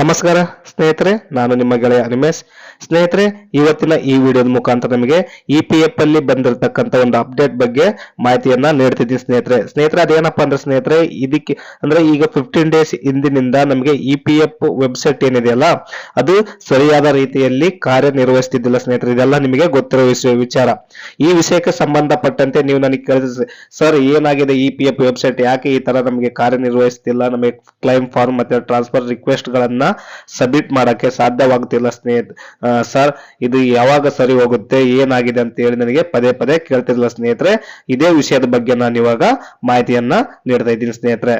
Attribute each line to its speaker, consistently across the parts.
Speaker 1: ನಮಸ್ಕಾರ ಸ್ನೇಹಿತರೆ, ನಾನು ನಿಮ್ಮ ಗೆಳೆಯ ರಮೇಶ್. ಸ್ನೇಹಿತರೆ, ಇವತ್ತಿನ ಈ ವಿಡಿಯೋದ ಮುಖಾಂತರ ನಿಮಗೆ ಇ ಪಿ ಎಫ್ ಅಲ್ಲಿ ಬಂದಿರತಕ್ಕಂತ ಒಂದು ಅಪ್ಡೇಟ್ ಬಗ್ಗೆ ಮಾಹಿತಿಯನ್ನ ನೀಡ್ತಿದ್ದೀನಿ ಸ್ನೇಹಿತರೆ. ಸ್ನೇಹಿತರೆ, ಅದೇನಪ್ಪ ಅಂದ್ರೆ ಸ್ನೇಹಿತರೆ, ಇದಕ್ಕೆ ಅಂದ್ರೆ ಈಗ ಫಿಫ್ಟೀನ್ ಡೇಸ್ ಹಿಂದಿನಿಂದ ನಮಗೆ ಇ ಪಿ ಎಫ್ ವೆಬ್ಸೈಟ್ ಏನಿದೆಯಲ್ಲ ಅದು ಸರಿಯಾದ ರೀತಿಯಲ್ಲಿ ಕಾರ್ಯನಿರ್ವಹಿಸುತ್ತಿದ್ದಿಲ್ಲ ಸ್ನೇಹಿತರೆ. ಇದೆಲ್ಲ ನಿಮಗೆ ಗೊತ್ತಿರೋ ವಿಷಯ ವಿಚಾರ. ಈ ವಿಷಯಕ್ಕೆ ಸಂಬಂಧಪಟ್ಟಂತೆ ನೀವು ನನಗೆ ಕೇಳಿದ್ರೆ ಸರ್, ಏನಾಗಿದೆ ಇ ಪಿ ಎಫ್ ವೆಬ್ಸೈಟ್ ಯಾಕೆ ಈ ತರ ನಮಗೆ ಕಾರ್ಯನಿರ್ವಹಿಸುತ್ತಿಲ್ಲ ನಮಗೆ ಕ್ಲೈಮ್ ಫಾರ್ಮ್ ಮತ್ತೆ ಟ್ರಾನ್ಸ್ಫರ್ ರಿಕ್ವೆಸ್ಟ್ ಗಳನ್ನ ಸಬ್ಮಿಟ್ ಮಾಡಕ್ಕೆ ಸಾಧ್ಯವಾಗುತ್ತಿಲ್ಲ ಸ್ನೇಹಿತ ಸರ್, ಇದು ಯಾವಾಗ ಸರಿ ಹೋಗುತ್ತೆ, ಏನಾಗಿದೆ ಅಂತ ಹೇಳಿ ನನಗೆ ಪದೇ ಪದೇ ಕೇಳ್ತಿರ್ಲಿಲ್ಲ ಸ್ನೇಹಿತರೆ. ಇದೇ ವಿಷಯದ ಬಗ್ಗೆ ನಾನು ಇವಾಗ ಮಾಹಿತಿಯನ್ನ ನೀಡ್ತಾ ಇದ್ದೀನಿ ಸ್ನೇಹಿತರೆ.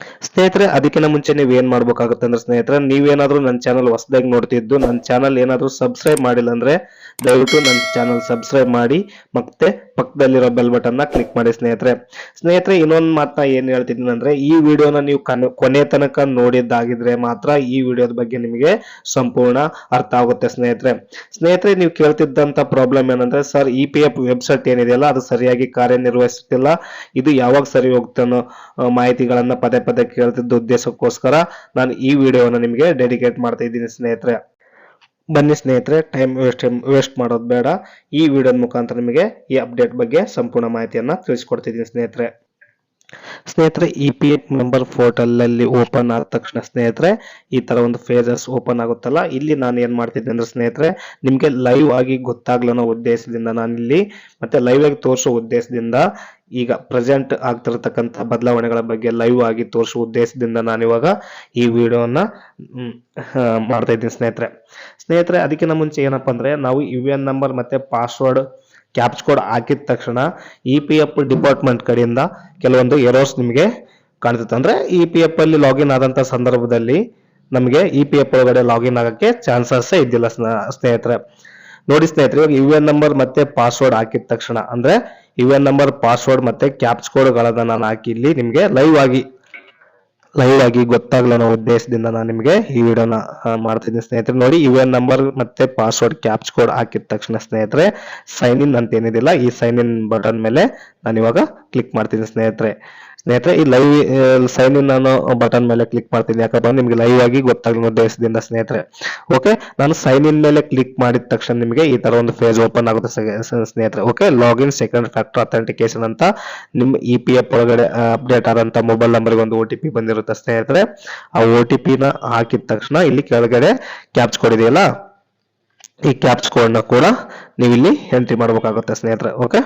Speaker 1: ಸ್ನೇಹಿತರೆ, ಅದಕ್ಕಿಂತ ಮುಂಚೆ ನೀವು ಏನ್ ಮಾಡ್ಬೇಕಾಗುತ್ತೆ ಅಂದ್ರೆ ಸ್ನೇಹಿತರೆ, ನೀವೇನಾದ್ರೂ ನನ್ನ ಚಾನಲ್ ಹೊಸದಾಗಿ ನೋಡ್ತಿದ್ದು, ನನ್ನ ಚಾನಲ್ ಏನಾದ್ರೂ ಸಬ್ಸ್ಕ್ರೈಬ್ ಮಾಡಿಲ್ಲ ಅಂದ್ರೆ ದಯವಿಟ್ಟು ನನ್ನ ಚಾನಲ್ ಸಬ್ಸ್ಕ್ರೈಬ್ ಮಾಡಿ, ಮತ್ತೆ ಪಕ್ಕದಲ್ಲಿರೋ ಬೆಲ್ ಬಟನ್ ಕ್ಲಿಕ್ ಮಾಡಿ ಸ್ನೇಹಿತರೆ. ಸ್ನೇಹಿತರೆ, ಇನ್ನೊಂದು ಮಾತನ್ನ ಏನ್ ಹೇಳ್ತಿದ್ದೀನಿ ಅಂದ್ರೆ, ಈ ವಿಡಿಯೋನ ನೀವು ಕನ್- ತನಕ ನೋಡಿದ್ದಾಗಿದ್ರೆ ಮಾತ್ರ ಈ ವಿಡಿಯೋದ ಬಗ್ಗೆ ನಿಮಗೆ ಸಂಪೂರ್ಣ ಅರ್ಥ ಆಗುತ್ತೆ ಸ್ನೇಹಿತರೆ. ಸ್ನೇಹಿತರೆ, ನೀವು ಕೇಳ್ತಿದ್ದಂತ ಪ್ರಾಬ್ಲಮ್ ಏನಂದ್ರೆ, sir E P F website ಏನಿದೆಯಲ್ಲ, ಅದು ಸರಿಯಾಗಿ ಕಾರ್ಯನಿರ್ವಹಿಸುತ್ತಿಲ್ಲ, ಇದು ಯಾವಾಗ ಸರಿ ಹೋಗ್ತಾನೋ ಮಾಹಿತಿಗಳನ್ನ ಪದೇ ಪದೇ ಕೇಳ್ತಿದ್ದ ಉದ್ದೇಶಕ್ಕೋಸ್ಕರ ನಾನು ಈ ವಿಡಿಯೋವನ್ನು ನಿಮಗೆ ಡೆಡಿಕೇಟ್ ಮಾಡ್ತಾ ಇದ್ದೀನಿ ಸ್ನೇಹಿತರೆ. ಬನ್ನಿ ಸ್ನೇಹಿತರೆ ಟೈಮ್ ವೇಸ್ಟ್ ವೇಸ್ಟ್ ಮಾಡೋದು ಬೇಡ. ಈ ವಿಡಿಯೋದ ಮುಖಾಂತರ ನಿಮಗೆ ಈ ಅಪ್ಡೇಟ್ ಬಗ್ಗೆ ಸಂಪೂರ್ಣ ಮಾಹಿತಿಯನ್ನು ತಿಳಿಸ್ಕೊಡ್ತಿದ್ದೀನಿ ಸ್ನೇಹಿತರೆ. ಸ್ನೇಹಿತರೆ E P F member portal ಅಲ್ಲಿ ಓಪನ್ ಆದ ತಕ್ಷಣ ಸ್ನೇಹಿತರೆ, ಈ ತರ ಒಂದು ಫೇಜಸ್ ಓಪನ್ ಆಗುತ್ತಲ್ಲ? ಇಲ್ಲಿ ನಾನು ಏನ್ ಮಾಡ್ತಿದ್ದೆ ಅಂದ್ರೆ ಸ್ನೇಹಿತರೆ, ನಿಮ್ಗೆ ಲೈವ್ ಆಗಿ ಗೊತ್ತಾಗ್ಲನ್ನೋ ಉದ್ದೇಶದಿಂದ ನಾನು ಇಲ್ಲಿ ಮತ್ತೆ ಲೈವ್ ಆಗಿ ತೋರಿಸೋ ಉದ್ದೇಶದಿಂದ ಈಗ ಪ್ರೆಸೆಂಟ್ ಆಗ್ತಿರತಕ್ಕಂತ ಬದಲಾವಣೆಗಳ ಬಗ್ಗೆ ಲೈವ್ ಆಗಿ ತೋರಿಸೋ ಉದ್ದೇಶದಿಂದ ನಾನಿವಾಗ ಈ ವಿಡಿಯೋನ ಮಾಡ್ತಾ ಇದ್ದೀನಿ ಸ್ನೇಹಿತರೆ. ಸ್ನೇಹಿತರೆ, ಅದಕ್ಕಿಂತ ಮುಂಚೆ ಏನಪ್ಪಾ ಅಂದ್ರೆ ನಾವು ಯು ಎನ್ ನಂಬರ್ ಮತ್ತೆ ಪಾಸ್ವರ್ಡ್ ಕ್ಯಾಪ್ಚ್ ಕೋಡ್ ಹಾಕಿದ ತಕ್ಷಣ ಇ ಪಿ ಎಫ್ ಡಿಪಾರ್ಟ್ಮೆಂಟ್ ಕಡೆಯಿಂದ ಕೆಲವೊಂದು ಎರೋಸ್ ನಿಮಗೆ ಕಾಣ್ತಿತ್ತು ಅಂದ್ರೆ ಇ ಪಿ ಎಫ್ ಅಲ್ಲಿ ಲಾಗಿನ್ ಆದಂತ ಸಂದರ್ಭದಲ್ಲಿ ನಮಗೆ ಇ ಪಿ ಎಫ್ ಒಳಗಡೆ ಲಾಗಿನ್ ಆಗಕ್ಕೆ ಚಾನ್ಸಸ್ ಇದ್ದಿಲ್ಲ ಸ್ನ- ಸ್ನೇಹಿತರೆ. ನೋಡಿ ಸ್ನೇಹಿತರೆ, ಇವಾಗ ಯು ಎನ್ ನಂಬರ್ ಮತ್ತೆ ಪಾಸ್ವರ್ಡ್ ಹಾಕಿದ ತಕ್ಷಣ, ಅಂದ್ರೆ ಯು ಎನ್ ನಂಬರ್ ಪಾಸ್ವರ್ಡ್ ಮತ್ತೆ ಕ್ಯಾಪ್ಚ್ ಕೋಡ್ಗಳನ್ನು ನಾನು ಹಾಕಿ ಇಲ್ಲಿ ನಿಮಗೆ ಲೈವ್ ಆಗಿ ಲೈವ್ ಆಗಿ ಗೊತ್ತಾಗ್ಲ ಅನ್ನೋ ಉದ್ದೇಶದಿಂದ ನಾನು ನಿಮಗೆ ಈ ವಿಡಿಯೋನ ಮಾಡ್ತಿದ್ದೀನಿ ಸ್ನೇಹಿತರೆ. ನೋಡಿ ಯು ಎನ್ ನಂಬರ್ ಮತ್ತೆ ಪಾಸ್ವರ್ಡ್ ಕ್ಯಾಪ್ಚ್ ಕೋಡ್ ಹಾಕಿದ ತಕ್ಷಣ ಸ್ನೇಹಿತರೆ ಸೈನ್ ಇನ್ ಅಂತ ಏನಿದಿಲ್ಲ, ಈ ಸೈನ್ ಇನ್ ಬಟನ್ ಮೇಲೆ ನಾನು ಇವಾಗ ಕ್ಲಿಕ್ ಮಾಡ್ತೀನಿ ಸ್ನೇಹಿತರೆ. ಸ್ನೇಹಿತರೆ, ಈ ಲೈವ್ ಸೈನ್ ಇನ್ ಅನ್ನೋ ಬಟನ್ ಮೇಲೆ ಕ್ಲಿಕ್ ಮಾಡ್ತೀನಿ. ಯಾಕಂದ್ರೆ ನಿಮಗೆ ಲೈವ್ ಆಗಿ ಗೊತ್ತಾಗ್ಲಿ ದೇಶದಿಂದ ಸ್ನೇಹಿತರೆ. ಓಕೆ ನಾನು ಸೈನ್ ಇನ್ ಮೇಲೆ ಕ್ಲಿಕ್ ಮಾಡಿದ ತಕ್ಷಣ ನಿಮಗೆ ಈ ತರ ಒಂದು ಫೇಸ್ ಓಪನ್ ಆಗುತ್ತೆ ಸ್ನೇ- ಸ್ನೇ- ಸ್ನೇಹಿತರೆ. Okay login second factor authentication ಅಂತ ನಿಮ್ಮ ಇ ಪಿ ಎಫ್ ಒಳಗಡೆ ಅಪ್ಡೇಟ್ ಆದಂತ ಮೊಬೈಲ್ ನಂಬರ್ಗೆ ಒಂದು ಒ ಟಿ ಪಿ ಬಂದಿರುತ್ತೆ ಸ್ನೇಹಿತರೆ. ಆ ಒ ಟಿ ಪಿನ ಹಾಕಿದ ತಕ್ಷಣ ಇಲ್ಲಿ ಕೆಳಗಡೆ ಕ್ಯಾಪ್ಚ್ ಕೊಡಿದೆಯಲ್ಲ ಈ ಕ್ಯಾಪ್ಸ್ ಕೋಡ್ನ ಕೂಡ ನೀವು ಇಲ್ಲಿ ಎಂಟ್ರಿ ಮಾಡಬೇಕಾಗುತ್ತೆ ಸ್ನೇಹಿತರೆ. ಓಕೆ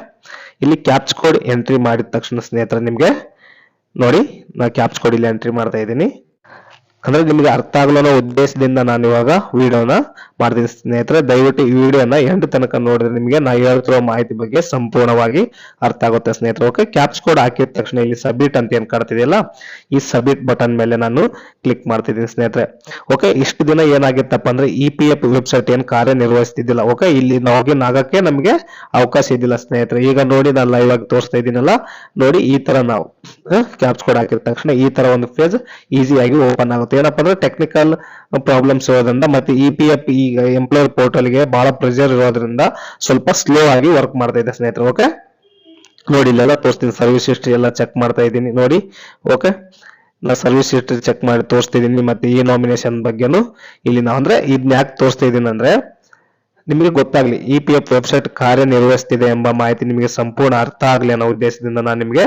Speaker 1: ಇಲ್ಲಿ ಕ್ಯಾಪ್ಚ್ ಕೋಡ್ ಎಂಟ್ರಿ ಮಾಡಿದ ತಕ್ಷಣ ಸ್ನೇಹಿತರೆ, ನಿಮ್ಗೆ ನೋಡಿ ನಾ ಕ್ಯಾಪ್ಸ್ ಕೋಡ್ ಇಲ್ಲಿ ಎಂಟ್ರಿ ಮಾಡ್ತಾ ಇದ್ದೀನಿ. ಅಂದ್ರೆ ನಿಮಗೆ ಅರ್ಥ ಆಗಲೋ ಉದ್ದೇಶದಿಂದ ನಾನು ಇವಾಗ ವಿಡಿಯೋನ ಮಾಡ್ತೀನಿ ಸ್ನೇಹಿತರೆ, ದಯವಿಟ್ಟು ಈ ವಿಡಿಯೋನ ಎಂಟು ತನಕ ನೋಡಿದ್ರೆ ನಿಮಗೆ ನಾ ಹೇಳ್ತಿರೋ ಮಾಹಿತಿ ಬಗ್ಗೆ ಸಂಪೂರ್ಣವಾಗಿ ಅರ್ಥ ಆಗುತ್ತೆ ಸ್ನೇಹಿತರೆ. ಓಕೆ ಕ್ಯಾಪ್ಸ್ ಕೋಡ್ ಹಾಕಿದ ತಕ್ಷಣ ಇಲ್ಲಿ ಸಬ್ಮಿಟ್ ಅಂತ ಏನ್ ಕಾಣ್ತಿದೆಯಲ್ಲ, ಈ ಸಬ್ಮಿಟ್ ಬಟನ್ ಮೇಲೆ ನಾನು ಕ್ಲಿಕ್ ಮಾಡ್ತಿದ್ದೀನಿ ಸ್ನೇಹಿತರೆ. ಓಕೆ ಇಷ್ಟು ದಿನ ಏನಾಗಿತ್ತಪ್ಪ ಅಂದ್ರೆ ಇ ಪಿ ಎಫ್ ವೆಬ್ಸೈಟ್ ಏನ್ ಕಾರ್ಯನಿರ್ವಹಿಸ್ತಿದ್ದಿಲ್ಲ. ಓಕೆ ಇಲ್ಲಿ ಲಾಗಿನ್ ಆಗಕ್ಕೆ ನಮಗೆ ಅವಕಾಶ ಇದ್ದಿಲ್ಲ ಸ್ನೇಹಿತರೆ. ಈಗ ನೋಡಿ ನಾನು ಲೈವ್ ಆಗಿ ತೋರಿಸ್ತಾ ಇದ್ದೀನಲ್ಲ, ನೋಡಿ ಈ ತರ ನಾವು ಕ್ಯಾಪ್ಸ್ ಕೋಡ್ ಹಾಕಿದ ತಕ್ಷಣ ಈ ತರ ಒಂದು ಪೇಜ್ ಈಸಿಯಾಗಿ ಓಪನ್ ಆಗುತ್ತೆ. ಏನಪ್ಪಾ ಅಂದ್ರೆ ಟೆಕ್ನಿಕಲ್ ಪ್ರಾಬ್ಲಮ್ಸ್ ಇರೋದ್ರಿಂದ ಮತ್ತೆ ಇ ಪಿ ಎಫ್ ಈಗ ಎಂಪ್ಲಾಯರ್ ಪೋರ್ಟಲ್ಗೆ ಬಹಳ ಪ್ರೆಷರ್ ಇರೋದ್ರಿಂದ ಸ್ವಲ್ಪ ಸ್ಲೋ ಆಗಿ ವರ್ಕ್ ಮಾಡ್ತಾ ಇದೆ ಸ್ನೇಹಿತರೆ ಓಕೆ ನೋಡಿ ಇಲ್ಲೆಲ್ಲ ತೋರಿಸ್ತೀನಿ ಸರ್ವಿಸ್ ಹಿಸ್ಟ್ರಿ ಎಲ್ಲ ಚೆಕ್ ಮಾಡ್ತಾ ಇದ್ದೀನಿ, ನೋಡಿ ಓಕೆ ನಾ ಸರ್ವಿಸ್ ಹಿಸ್ಟ್ರಿ ಚೆಕ್ ಮಾಡಿ ತೋರಿಸ್ತಿದ್ದೀನಿ, ಮತ್ತೆ ಈ ನಾಮಿನೇಷನ್ ಬಗ್ಗೆನೂ. ಇಲ್ಲಿ ನಾವು ಅಂದ್ರೆ ಇದನ್ನ ಯಾಕೆ ತೋರಿಸ್ತಾ ಇದ್ದೀನಿ ಅಂದ್ರೆ, ನಿಮಗೆ ಗೊತ್ತಾಗ್ಲಿ ಇ ಪಿ ಎಫ್ ವೆಬ್ಸೈಟ್ ಕಾರ್ಯನಿರ್ವಹಿಸ್ತಿದೆ ಎಂಬ ಮಾಹಿತಿ ನಿಮಗೆ ಸಂಪೂರ್ಣ ಅರ್ಥ ಆಗ್ಲಿ ಅನ್ನೋ ಉದ್ದೇಶದಿಂದ ನಾನು ನಿಮಗೆ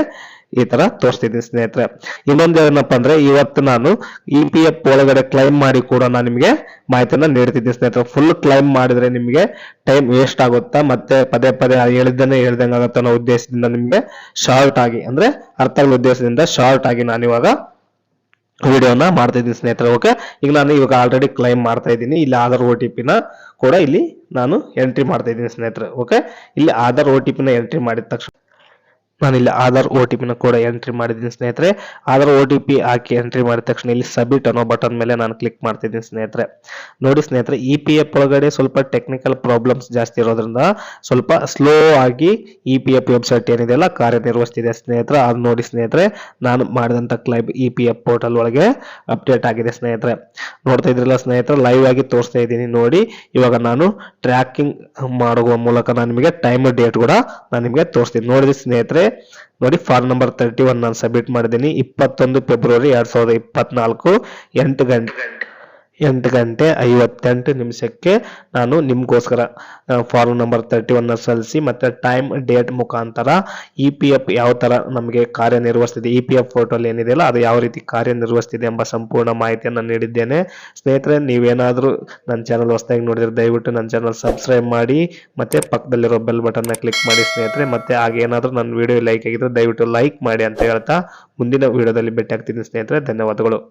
Speaker 1: ಈ ತರ ತೋರಿಸ್ತಿದ್ದೀನಿ ಸ್ನೇಹಿತರೆ. ಇನ್ನೊಂದು ಏನಪ್ಪ ಅಂದ್ರೆ ಇವತ್ತು ನಾನು ಇ ಪಿ ಎಫ್ ಒಳಗಡೆ ಕ್ಲೈಮ್ ಮಾಡಿ ಕೂಡ ನಾನು ನಿಮಗೆ ಮಾಹಿತಿಯನ್ನ ನೀಡ್ತಿದ್ದೀನಿ ಸ್ನೇಹಿತರೆ. ಫುಲ್ ಕ್ಲೈಮ್ ಮಾಡಿದ್ರೆ ನಿಮಗೆ ಟೈಮ್ ವೇಸ್ಟ್ ಆಗುತ್ತಾ, ಮತ್ತೆ ಪದೇ ಪದೇ ಹೇಳಿದ್ದನ್ನೇ ಹೇಳ್ದಂಗೆ ಆಗುತ್ತೆ ಅನ್ನೋ ಉದ್ದೇಶದಿಂದ ನಿಮಗೆ ಶಾರ್ಟ್ ಆಗಿ, ಅಂದ್ರೆ ಅರ್ಥ ಆಗೋ ಉದ್ದೇಶದಿಂದ ಶಾರ್ಟ್ ಆಗಿ ನಾನು ಇವಾಗ ವಿಡಿಯೋನ ಮಾಡ್ತಾ ಇದ್ದೀನಿ ಸ್ನೇಹಿತರೆ. ಓಕೆ ಈಗ ನಾನು ಇವಾಗ ಆಲ್ರೆಡಿ ಕ್ಲೈಮ್ ಮಾಡ್ತಾ ಇದ್ದೀನಿ. ಇಲ್ಲಿ ಆಧಾರ್ ಓ ಟಿ ಪಿನ ಕೂಡ ಇಲ್ಲಿ ನಾನು ಎಂಟ್ರಿ ಮಾಡ್ತಾ ಇದ್ದೀನಿ ಸ್ನೇಹಿತರೆ. ಓಕೆ ಇಲ್ಲಿ ಆಧಾರ್ ಓ ಟಿ ಪಿನ ಎಂಟ್ರಿ ಮಾಡಿದ ತಕ್ಷಣ ನಾನು ಇಲ್ಲಿ ಆಧಾರ್ ಓ ಟಿ ಪಿನ ಕೂಡ ಎಂಟ್ರಿ ಮಾಡಿದ್ದೀನಿ ಸ್ನೇಹಿತರೆ. ಆಧಾರ್ ಓ ಟಿ ಪಿ ಹಾಕಿ ಎಂಟ್ರಿ ಮಾಡಿದ ತಕ್ಷಣ ಇಲ್ಲಿ ಸಬ್ಮಿಟ್ ಅನ್ನೋ ಬಟನ್ ಮೇಲೆ ನಾನು ಕ್ಲಿಕ್ ಮಾಡ್ತಿದ್ದೀನಿ ಸ್ನೇಹಿತರೆ. ನೋಡಿ ಸ್ನೇಹಿತರೆ ಇ ಪಿ ಎಫ್ ಒಳಗಡೆ ಸ್ವಲ್ಪ ಟೆಕ್ನಿಕಲ್ ಪ್ರಾಬ್ಲಮ್ಸ್ ಜಾಸ್ತಿ ಇರೋದ್ರಿಂದ ಸ್ವಲ್ಪ ಸ್ಲೋ ಆಗಿ ಇ ಪಿ ಎಫ್ ವೆಬ್ಸೈಟ್ ಏನಿದೆಯಲ್ಲ ಕಾರ್ಯನಿರ್ವಹಿಸ್ತಿದೆ ಸ್ನೇಹಿತರೆ. ಅದು ನೋಡಿ ಸ್ನೇಹಿತರೆ, ನಾನು ಮಾಡಿದಂತ claim E P F portal ಒಳಗೆ ಅಪ್ಡೇಟ್ ಆಗಿದೆ ಸ್ನೇಹಿತರೆ. ನೋಡ್ತಾ ಇದ್ರಲ್ಲ ಸ್ನೇಹಿತರೆ ಲೈವ್ ಆಗಿ ತೋರಿಸ್ತಾ ಇದ್ದೀನಿ ನೋಡಿ. ಇವಾಗ ನಾನು ಟ್ರ್ಯಾಕಿಂಗ್ ಮಾಡುವ ಮೂಲಕ ನಾನು ನಿಮಗೆ ಟೈಮ್ ಡೇಟ್ ಕೂಡ ನಾನು ನಿಮಗೆ ತೋರಿಸ್ತೀನಿ. ನೋಡಿದ್ರೆ ಸ್ನೇಹಿತರೆ ನೋಡಿ ಫಾರ್ಮ್ ನಂಬರ್ ತರ್ಟಿ ಒನ್ ನಾನು ಸಬ್ಮಿಟ್ ಮಾಡಿದ್ದೀನಿ. ಇಪ್ಪತ್ತೊಂದು ಫೆಬ್ರವರಿ ಎರಡ್ ಸಾವಿರದ ಇಪ್ಪತ್ನಾಲ್ಕು, ಎಂಟು ಗಂಟೆ. ಎಂಟು ಗಂಟೆ ಐವತ್ತೆಂಟು ನಿಮಿಷಕ್ಕೆ ನಾನು ನಿಮಗೋಸ್ಕರ ಫಾರ್ಮ್ ನಂಬರ್ ತರ್ಟಿ ಒನ್ನ ಸಲ್ಲಿಸಿ ಮತ್ತೆ ಟೈಮ್ ಡೇಟ್ ಮುಖಾಂತರ ಇ ಪಿ ಎಫ್ ಯಾವ ಥರ ನಮಗೆ ಕಾರ್ಯನಿರ್ವಹಿಸ್ತಿದೆ ಇ ಪಿ ಎಫ್ ಪೋರ್ಟಲ್ ಏನಿದೆಯಲ್ಲ ಅದು ಯಾವ ರೀತಿ ಕಾರ್ಯನಿರ್ವಹಿಸ್ತಿದೆ ಎಂಬ ಸಂಪೂರ್ಣ ಮಾಹಿತಿಯನ್ನು ನೀಡಿದ್ದೇನೆ. ಸ್ನೇಹಿತರೆ, ನೀವೇನಾದರೂ ನನ್ನ ಚಾನಲ್ ಹೊಸದಾಗಿ ನೋಡಿದರೆ ದಯವಿಟ್ಟು ನನ್ನ ಚಾನಲ್ ಸಬ್ಸ್ಕ್ರೈಬ್ ಮಾಡಿ, ಮತ್ತು ಪಕ್ಕದಲ್ಲಿರೋ ಬೆಲ್ ಬಟನ್ನ ಕ್ಲಿಕ್ ಮಾಡಿ ಸ್ನೇಹಿತರೆ, ಮತ್ತೆ ಹಾಗೇನಾದರೂ ನನ್ನ ವಿಡಿಯೋ ಲೈಕ್ ಆಗಿದ್ರೆ ದಯವಿಟ್ಟು ಲೈಕ್ ಮಾಡಿ ಅಂತ ಹೇಳ್ತಾ ಮುಂದಿನ ವಿಡಿಯೋದಲ್ಲಿ ಭೇಟಿ ಆಗ್ತೀನಿ ಸ್ನೇಹಿತರೆ. ಧನ್ಯವಾದಗಳು.